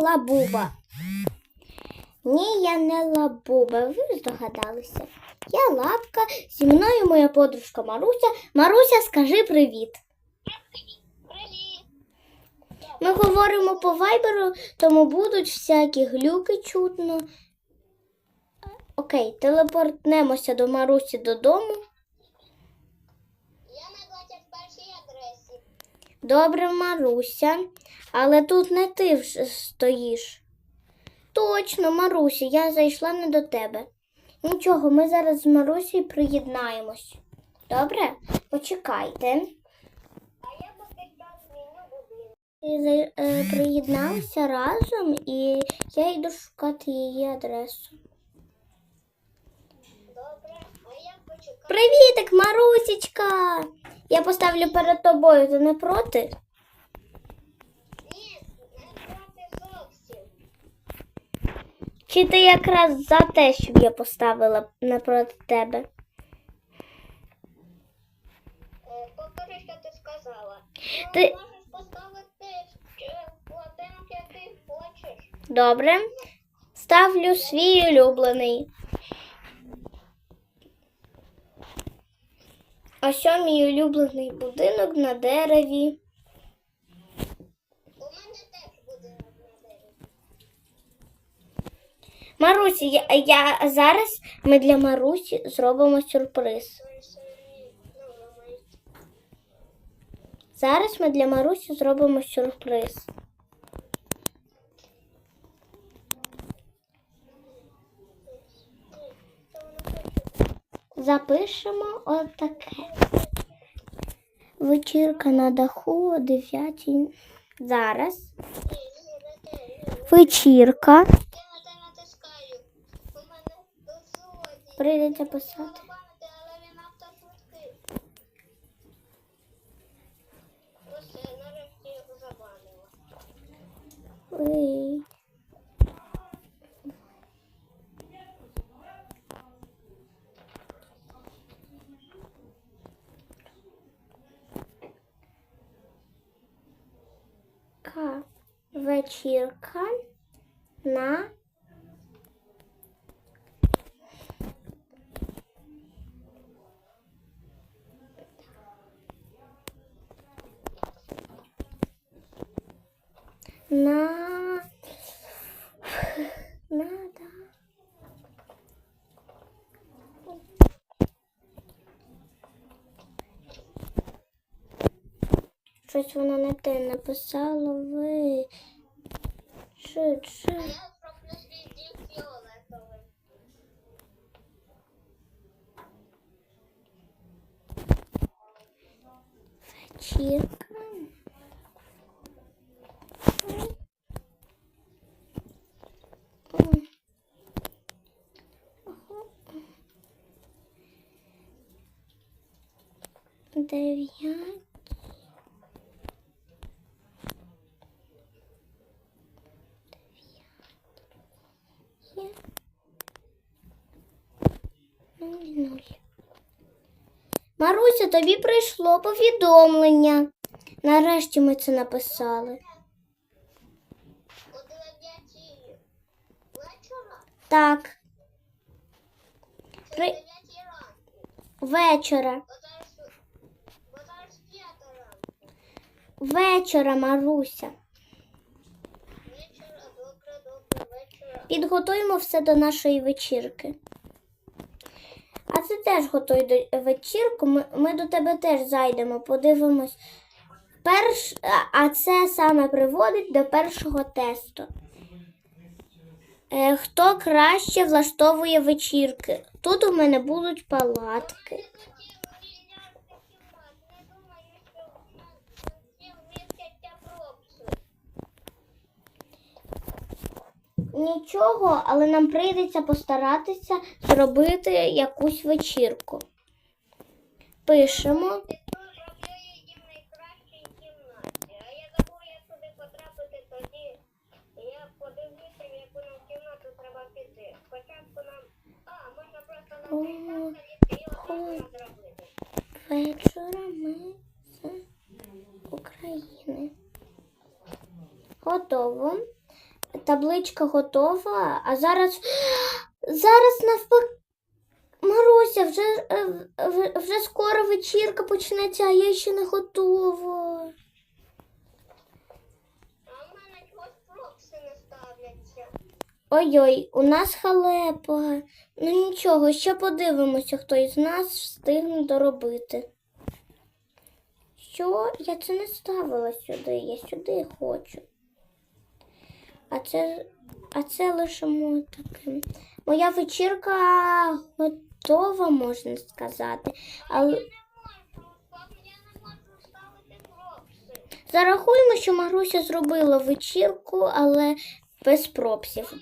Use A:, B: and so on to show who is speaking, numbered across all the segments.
A: лабуба. Ні, я не лабуба, ви здогадалися. Я лапка, зі мною моя подружка Маруся. Маруся, скажи привіт.
B: Привіт.
A: Ми говоримо по вайберу, тому будуть всякі глюки чутно. Окей, телепортнемося до Марусі додому. Добре, Маруся, але тут не ти вже стоїш. Точно, Маруся, я зайшла не до тебе. Нічого, ми зараз з Марусею приєднаємось. Добре? Почекайте.
B: А я зміню
A: е, разом і я йду шукати її адресу. Привітик, Марусічка! Я поставлю перед тобою, ти не проти?
B: Ні, не зовсім.
A: Чи ти якраз за те, щоб я поставила напроти тебе?
B: Е, Повтори, ти сказала.
A: Ти-
B: можеш поставити ще будинок, який хочеш.
A: Добре. Ставлю свій улюблений. А що мій улюблений будинок на дереві?
B: У мене теж будинок на дереві.
A: Марусі, я, я зараз ми для Марусі зробимо сюрприз. Зараз ми для Марусі зробимо сюрприз. Запишемо отаке. Вечірка на даху о 9. Зараз. Вечірка.
B: Прийдеться на те натискаю. У мене до злодій.
A: Прийдеться писати.
B: Пам'яти, але він автошвидкий. Ось, е, нарешті його забанила.
A: Ой. Ка. Вечірка на на надо. Щось вона не те написала ви. Чи, чи. Вечірка. Дев'ять. Маруся, тобі прийшло повідомлення. Нарешті ми це написали.
B: О 9 вечора?
A: Так, При-
B: о 9 ранку?
A: вечора.
B: Бо зараз, бо зараз 5 ранку.
A: Вечора, Маруся. Підготуємо все до нашої вечірки. А ти теж готуй до вечірку. Ми, ми до тебе теж зайдемо, подивимось. Перш, а це саме приводить до першого тесту. Е, хто краще влаштовує вечірки? Тут у мене будуть палатки.
B: Не хотів вільняти кімнат. Не думаю, що всі вмістяться пропси.
A: Нічого, але нам прийдеться постаратися зробити якусь вечірку. Пишемо. Вечора ми з України. Готово. Табличка готова, а зараз. Зараз навпаки. Маруся, вже, е, вже скоро вечірка почнеться, а я ще не готова. Ой-ой, у нас халепа. Ну нічого, ще подивимося, хто із нас встигне доробити. Що? Я це не ставила сюди, я сюди хочу. А це, а це лишимо таким. Моя вечірка готова, можна сказати. Але зарахуємо, що Маруся зробила вечірку, але без пропсів.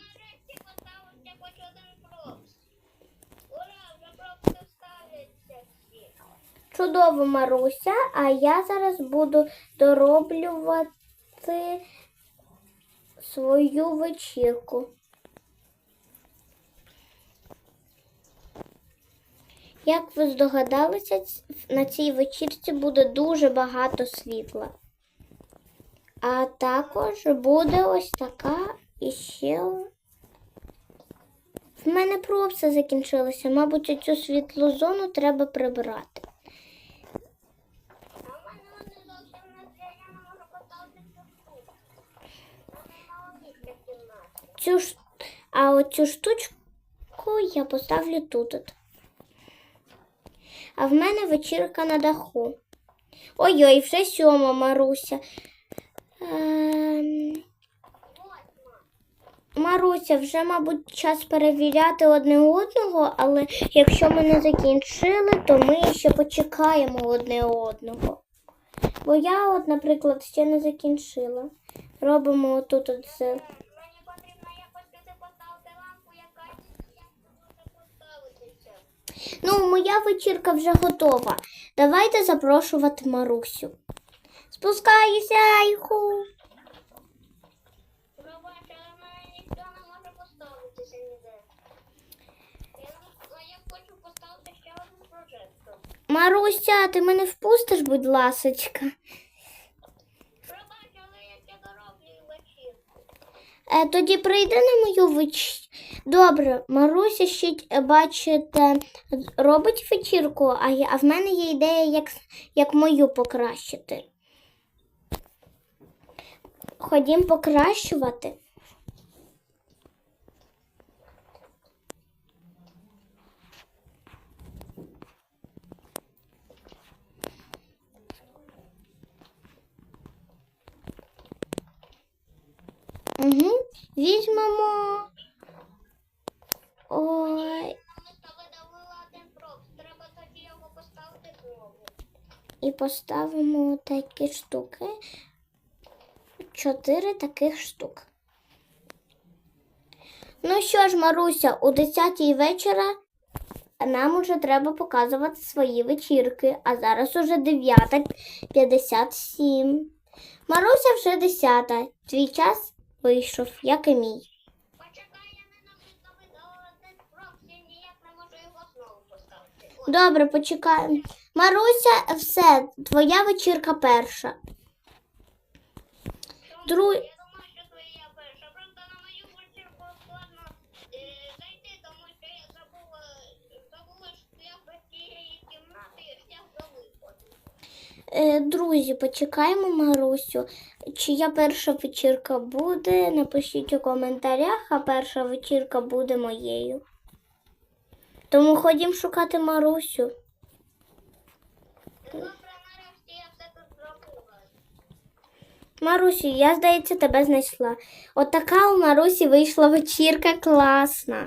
A: Чудово, Маруся, а я зараз буду дороблювати свою вечірку. Як ви здогадалися, на цій вечірці буде дуже багато світла. А також буде ось така іще. В мене пропси закінчилися. Мабуть, цю світлу зону треба прибрати.
B: А в мене вони зовсім не зря, я не можу поставити цю штуку. У мене мало місця в кімнаті.
A: Цю. А оцю штучку я поставлю тут. от. А в мене вечірка на даху. Ой-ой, вже сьома, Маруся. Ем... Маруся, вже, мабуть, час перевіряти одне одного, але якщо ми не закінчили, то ми ще почекаємо одне одного. Бо я, от, наприклад, ще не закінчила. Робимо отут от це. Ну, моя вечірка вже готова. Давайте запрошувати Марусю. Спускайся, Айху.
B: Пробач, але мене ніхто не може поставитися ніде. Я, я хочу поставити ще один прожектор.
A: Маруся, ти мене впустиш, будь ласочка.
B: Пробач, але я ще дороблю вечірку.
A: Е, тоді прийди на мою вечірку. Добре, Маруся ще е, бачите, робить вечірку, а, я, а в мене є ідея, як, як мою покращити. Ходім покращувати. Угу. Візьмемо. Ой.
B: Ми з тобою давили один проб. Треба тоді його поставити знову.
A: І поставимо такі штуки. Чотири таких штук. Ну що ж, Маруся, у 10 вечора нам уже треба показувати свої вечірки, а зараз уже 9.57. Маруся вже 10. Твій час вийшов, як і мій. Добре, почекаємо. Маруся, все, твоя вечірка перша. Дру...
B: Я думаю, що твоя перша. Просто на мою вечірку складно е, зайти, тому що я забула, забула шлях до тієї кімнати і шлях до виходу.
A: Е, Друзі, почекаємо Марусю. Чия перша вечірка буде? Напишіть у коментарях, а перша вечірка буде моєю. Тому ходім шукати Марусю. Марусю, я, здається, тебе знайшла. Отака у Марусі вийшла вечірка класна.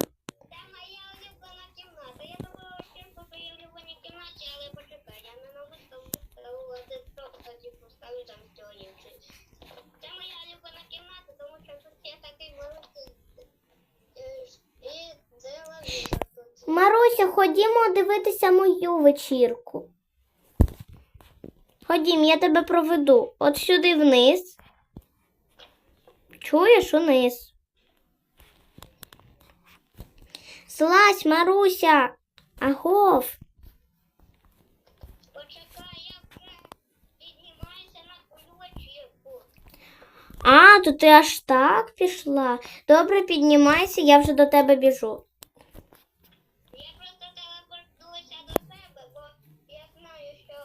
A: Маруся, ходімо дивитися мою вечірку. Ходім, я тебе проведу. От сюди вниз. Чуєш униз. Злазь, Маруся. Агов. А, то ти аж так пішла. Добре, піднімайся, я вже до тебе біжу.
B: Я просто телепортуюся до себе, бо я знаю, що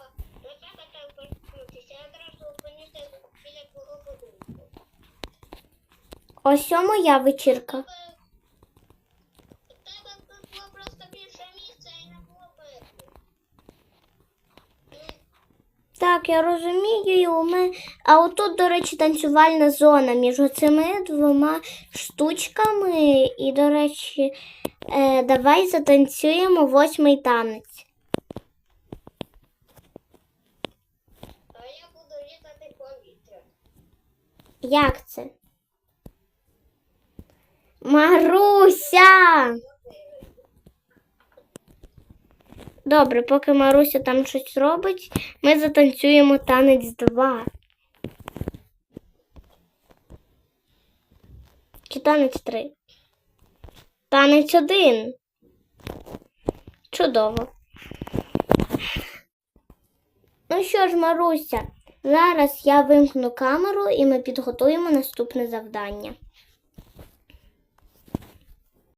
B: до тебе телепортуюся. Я одразу опинюся біля твого будинку.
A: Ось о моя вечірка.
B: У тебе тут було просто більше місця і не було видно.
A: Так, я розумію. У мене... А отут, до речі, танцювальна зона між цими двома штучками. І, до речі, е, давай затанцюємо восьмий танець.
B: А я буду літати повітря.
A: Як це? Маруся! Добре, поки Маруся там щось робить, ми затанцюємо танець 2. Чи танець 3? Танець 1. Чудово. Ну що ж, Маруся, зараз я вимкну камеру і ми підготуємо наступне завдання.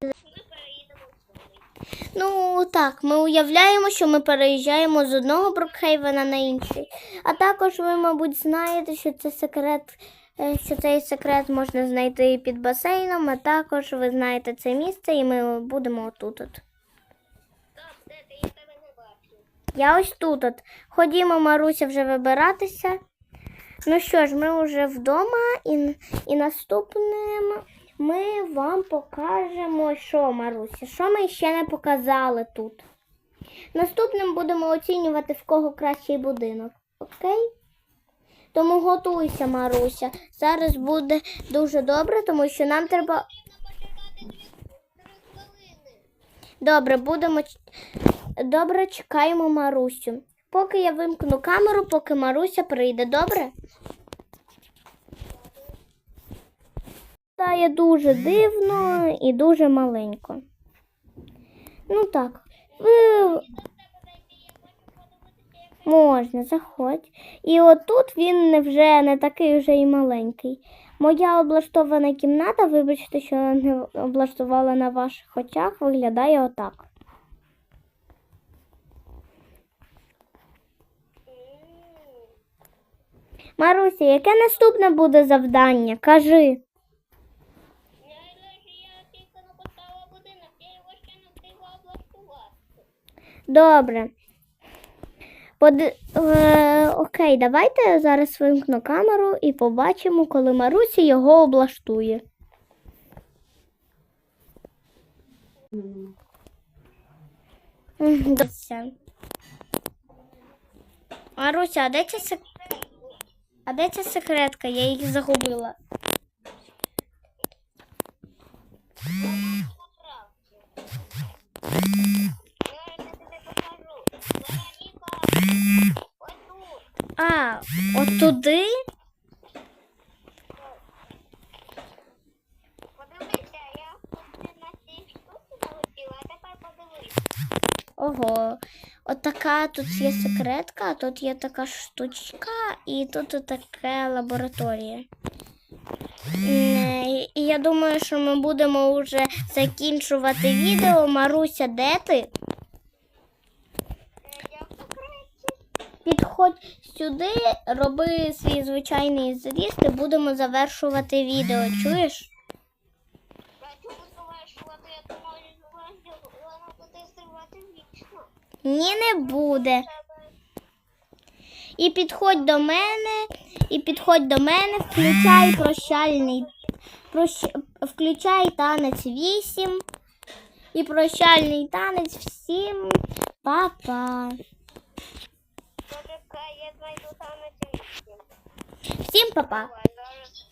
B: Ми переїдемо в Сумий.
A: Ну так, ми уявляємо, що ми переїжджаємо з одного Брукхейвена на інший. А також ви, мабуть, знаєте, що це секрет, е, що цей секрет можна знайти під басейном, а також ви знаєте це місце, і ми будемо отут. От.
B: Я
A: ось тут. От. Ходімо, Маруся, вже вибиратися. Ну що ж, ми вже вдома, і, і наступним ми вам покажемо, що, Маруся, що ми ще не показали тут. Наступним будемо оцінювати, в кого кращий будинок. Окей? Тому готуйся, Маруся. Зараз буде дуже добре, тому що нам треба. Добре, будемо. Добре, чекаємо Марусю. Поки я вимкну камеру, поки Маруся прийде, добре? Стає дуже дивно і дуже маленько. Ну так, ви можна, заходь. І отут він вже не такий вже і маленький. Моя облаштована кімната, вибачте, що не облаштувала на ваших очах, виглядає отак. Маруся, яке наступне буде завдання? Кажи. Добре. Поди... Е, окей, давайте зараз вимкну камеру і побачимо, коли Маруся його облаштує. Мгм. Маруся, а де ця сек... А де ця секретка? Я її загубила. А, от туди?
B: Подивися, я на цій штуці залетіла, а тепер подивись.
A: Ого, от така тут є секретка, тут є така штучка, і тут така лабораторія. І я думаю, що ми будемо вже закінчувати відео. Маруся, де ти?
B: Е, Я в секреті.
A: Підходь сюди, роби свій звичайний зріст і будемо завершувати відео. Чуєш? Ні, не буде. І підходь до мене, і підходь до мене, включай прощальний. Прощ... Включай танець 8 і прощальний танець всім. Па-па.
B: Я знайду там на телефон.
A: Всім па-па.
B: Зараз.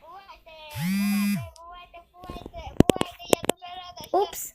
B: Бувайте, бувайте, бувайте, бувайте, бувайте, я дуже рада, що
A: Упс.